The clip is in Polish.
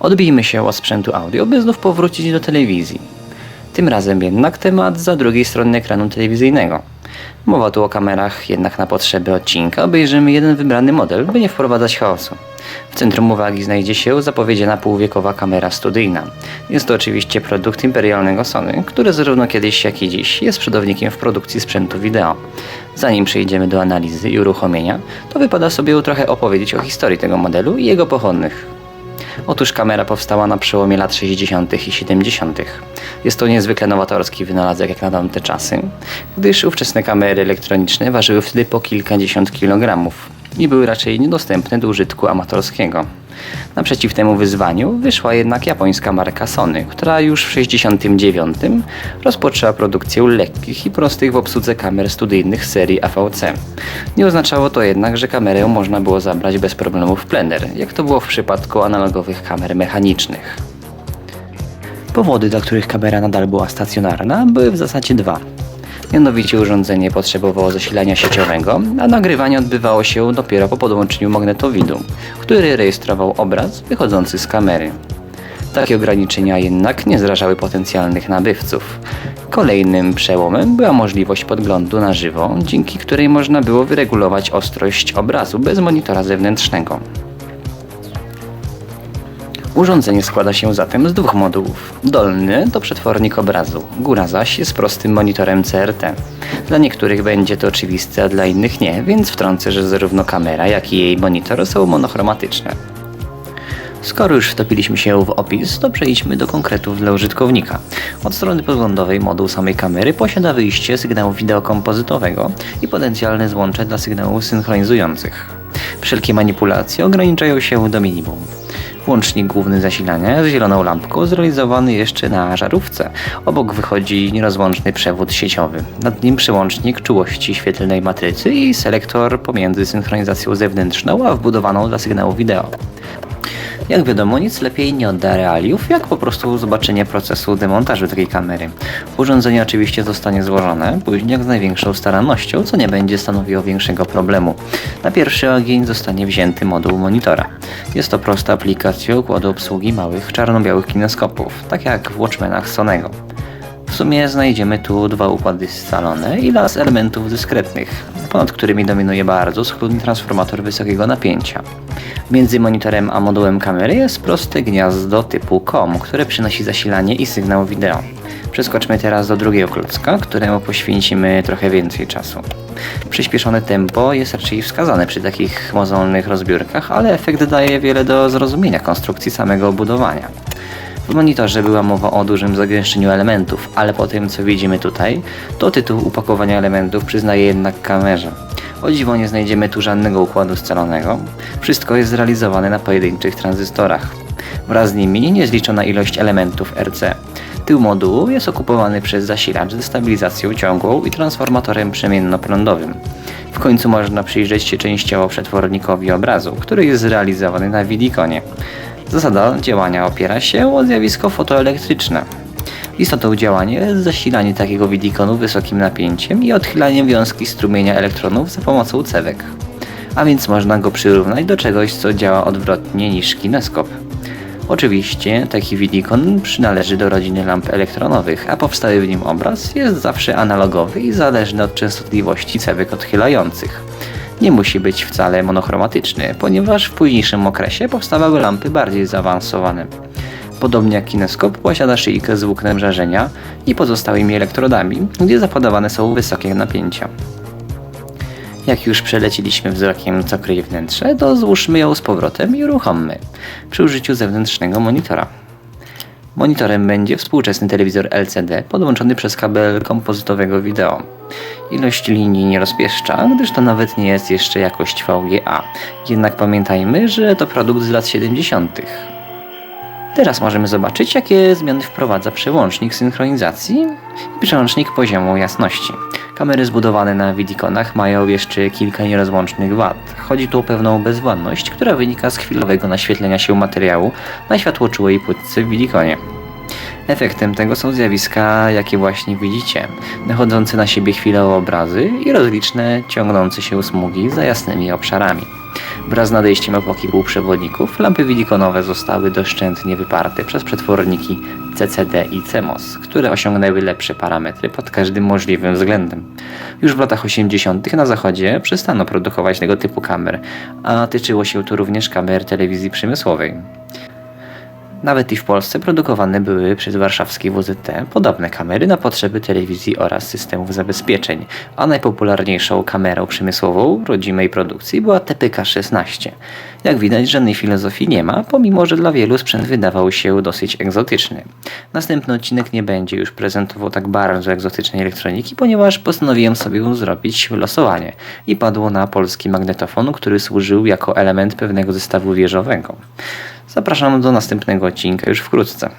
Odbijmy się od sprzętu audio, by znów powrócić do telewizji. Tym razem jednak temat za drugiej strony ekranu telewizyjnego. Mowa tu o kamerach, jednak na potrzeby odcinka obejrzymy jeden wybrany model, by nie wprowadzać chaosu. W centrum uwagi znajdzie się zapowiedziana półwiekowa kamera studyjna. Jest to oczywiście produkt imperialnego Sony, który zarówno kiedyś jak i dziś jest przodownikiem w produkcji sprzętu wideo. Zanim przejdziemy do analizy i uruchomienia, to wypada sobie trochę opowiedzieć o historii tego modelu i jego pochodnych. Otóż kamera powstała na przełomie lat 60. i 70. Jest to niezwykle nowatorski wynalazek jak na tamte czasy, gdyż ówczesne kamery elektroniczne ważyły wtedy po kilkadziesiąt kilogramów i były raczej niedostępne do użytku amatorskiego. Naprzeciw temu wyzwaniu wyszła jednak japońska marka Sony, która już w 69 rozpoczęła produkcję lekkich i prostych w obsłudze kamer studyjnych serii AVC. Nie oznaczało to jednak, że kamerę można było zabrać bez problemu w plener, jak to było w przypadku analogowych kamer mechanicznych. Powody, dla których kamera nadal była stacjonarna, były w zasadzie dwa. Mianowicie urządzenie potrzebowało zasilania sieciowego, a nagrywanie odbywało się dopiero po podłączeniu magnetowidu, który rejestrował obraz wychodzący z kamery. Takie ograniczenia jednak nie zrażały potencjalnych nabywców. Kolejnym przełomem była możliwość podglądu na żywo, dzięki której można było wyregulować ostrość obrazu bez monitora zewnętrznego. Urządzenie składa się zatem z dwóch modułów. Dolny to przetwornik obrazu, góra zaś jest prostym monitorem CRT. Dla niektórych będzie to oczywiste, a dla innych nie, więc wtrącę, że zarówno kamera, jak i jej monitor są monochromatyczne. Skoro już wtopiliśmy się w opis, to przejdźmy do konkretów dla użytkownika. Od strony podglądowej moduł samej kamery posiada wyjście sygnału wideokompozytowego i potencjalne złącze dla sygnałów synchronizujących. Wszelkie manipulacje ograniczają się do minimum. Włącznik główny zasilania z zieloną lampką zrealizowany jeszcze na żarówce. Obok wychodzi nierozłączny przewód sieciowy. Nad nim przełącznik czułości świetlnej matrycy i selektor pomiędzy synchronizacją zewnętrzną a wbudowaną dla sygnału wideo. Jak wiadomo, nic lepiej nie odda realiów, jak po prostu zobaczenie procesu demontażu takiej kamery. Urządzenie oczywiście zostanie złożone, później jak z największą starannością, co nie będzie stanowiło większego problemu. Na pierwszy ogień zostanie wzięty moduł monitora. Jest to prosta aplikacja układu obsługi małych czarno-białych kineskopów, tak jak w Watchmenach Sonego. W sumie znajdziemy tu dwa układy scalone i las elementów dyskretnych, ponad którymi dominuje bardzo schludny transformator wysokiego napięcia. Między monitorem a modułem kamery jest proste gniazdo typu COM, które przynosi zasilanie i sygnał wideo. Przeskoczmy teraz do drugiego klocka, któremu poświęcimy trochę więcej czasu. Przyspieszone tempo jest raczej wskazane przy takich mozolnych rozbiórkach, ale efekt daje wiele do zrozumienia konstrukcji samego obudowania. W monitorze była mowa o dużym zagęszczeniu elementów, ale po tym co widzimy tutaj, to tytuł upakowania elementów przyznaje jednak kamerze. O dziwo nie znajdziemy tu żadnego układu scalonego. Wszystko jest zrealizowane na pojedynczych tranzystorach. Wraz z nimi niezliczona ilość elementów RC. Tył modułu jest okupowany przez zasilacz ze stabilizacją ciągłą i transformatorem przemiennoprądowym. W końcu można przyjrzeć się częściowo przetwornikowi obrazu, który jest zrealizowany na Vidikonie. Zasada działania opiera się o zjawisko fotoelektryczne. Istotą działania jest zasilanie takiego widikonu wysokim napięciem i odchylanie wiązki strumienia elektronów za pomocą cewek. A więc można go przyrównać do czegoś, co działa odwrotnie niż kineskop. Oczywiście taki widikon przynależy do rodziny lamp elektronowych, a powstały w nim obraz jest zawsze analogowy i zależny od częstotliwości cewek odchylających. Nie musi być wcale monochromatyczny, ponieważ w późniejszym okresie powstawały lampy bardziej zaawansowane. Podobnie jak kineskop posiada szyjkę z włóknem żarzenia i pozostałymi elektrodami, gdzie zapodawane są wysokie napięcia. Jak już przeleciliśmy wzrokiem co kryje wnętrze, to złóżmy ją z powrotem i uruchommy przy użyciu zewnętrznego monitora. Monitorem będzie współczesny telewizor LCD podłączony przez kabel kompozytowego wideo. Ilość linii nie rozpieszcza, gdyż to nawet nie jest jeszcze jakość VGA. Jednak pamiętajmy, że to produkt z lat 70. Teraz możemy zobaczyć, jakie zmiany wprowadza przełącznik synchronizacji i przełącznik poziomu jasności. Kamery zbudowane na Vidikonach mają jeszcze kilka nierozłącznych wad. Chodzi tu o pewną bezwładność, która wynika z chwilowego naświetlenia się materiału na światłoczułej płytce w Vidikonie. Efektem tego są zjawiska, jakie właśnie widzicie, nachodzące na siebie chwilowo obrazy i rozliczne, ciągnące się smugi za jasnymi obszarami. Wraz z nadejściem epoki półprzewodników, lampy wilikonowe zostały doszczętnie wyparte przez przetworniki CCD i CMOS, które osiągnęły lepsze parametry pod każdym możliwym względem. Już w latach 80. na zachodzie przestano produkować tego typu kamer, a tyczyło się to również kamer telewizji przemysłowej. Nawet i w Polsce produkowane były przez warszawski WZT podobne kamery na potrzeby telewizji oraz systemów zabezpieczeń, a najpopularniejszą kamerą przemysłową rodzimej produkcji była TPK-16. Jak widać, żadnej filozofii nie ma, pomimo że dla wielu sprzęt wydawał się dosyć egzotyczny. Następny odcinek nie będzie już prezentował tak bardzo egzotycznej elektroniki, ponieważ postanowiłem sobie zrobić losowanie i padło na polski magnetofon, który służył jako element pewnego zestawu wieżowego. Zapraszam do następnego odcinka już wkrótce.